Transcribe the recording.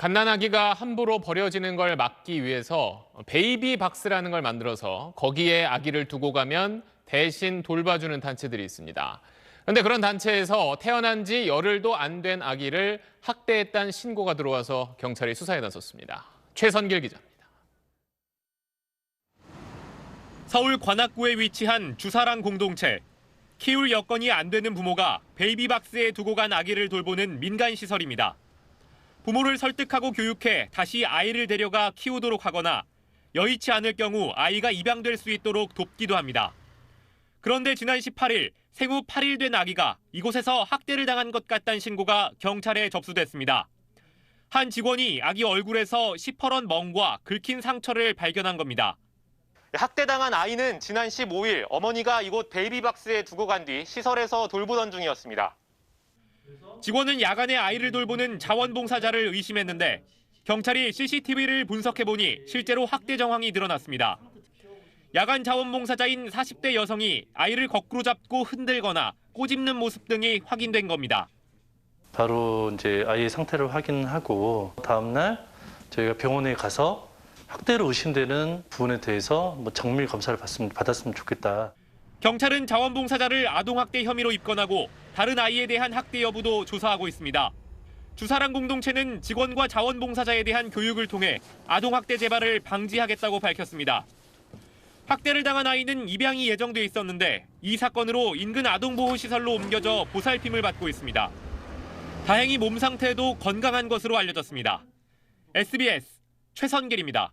갓난아기가 함부로 버려지는 걸 막기 위해서 베이비 박스라는 걸 만들어서 거기에 아기를 두고 가면 대신 돌봐주는 단체들이 있습니다. 그런데 그런 단체에서 태어난 지 열흘도 안 된 아기를 학대했다는 신고가 들어와서 경찰이 수사에 나섰습니다. 최선길 기자입니다. 서울 관악구에 위치한 주사랑 공동체. 키울 여건이 안 되는 부모가 베이비 박스에 두고 간 아기를 돌보는 민간 시설입니다. 부모를 설득하고 교육해 다시 아이를 데려가 키우도록 하거나 여의치 않을 경우 아이가 입양될 수 있도록 돕기도 합니다. 그런데 지난 18일 생후 8일 된 아기가 이곳에서 학대를 당한 것 같다는 신고가 경찰에 접수됐습니다. 한 직원이 아기 얼굴에서 시퍼런 멍과 긁힌 상처를 발견한 겁니다. 학대당한 아이는 지난 15일 어머니가 이곳 베이비박스에 두고 간 뒤 시설에서 돌보던 중이었습니다. 직원은 야간에 아이를 돌보는 자원봉사자를 의심했는데 경찰이 CCTV를 분석해보니 실제로 학대 정황이 드러났습니다. 야간 자원봉사자인 40대 여성이 아이를 거꾸로 잡고 흔들거나 꼬집는 모습 등이 확인된 겁니다. 바로 이제 아이의 상태를 확인하고 다음 날 저희가 병원에 가서 학대로 의심되는 부분에 대해서 뭐 정밀 검사를 받았으면 좋겠다. 경찰은 자원봉사자를 아동학대 혐의로 입건하고 다른 아이에 대한 학대 여부도 조사하고 있습니다. 주사랑 공동체는 직원과 자원봉사자에 대한 교육을 통해 아동학대 재발을 방지하겠다고 밝혔습니다. 학대를 당한 아이는 입양이 예정돼 있었는데 이 사건으로 인근 아동보호시설로 옮겨져 보살핌을 받고 있습니다. 다행히 몸 상태도 건강한 것으로 알려졌습니다. SBS 최선길입니다.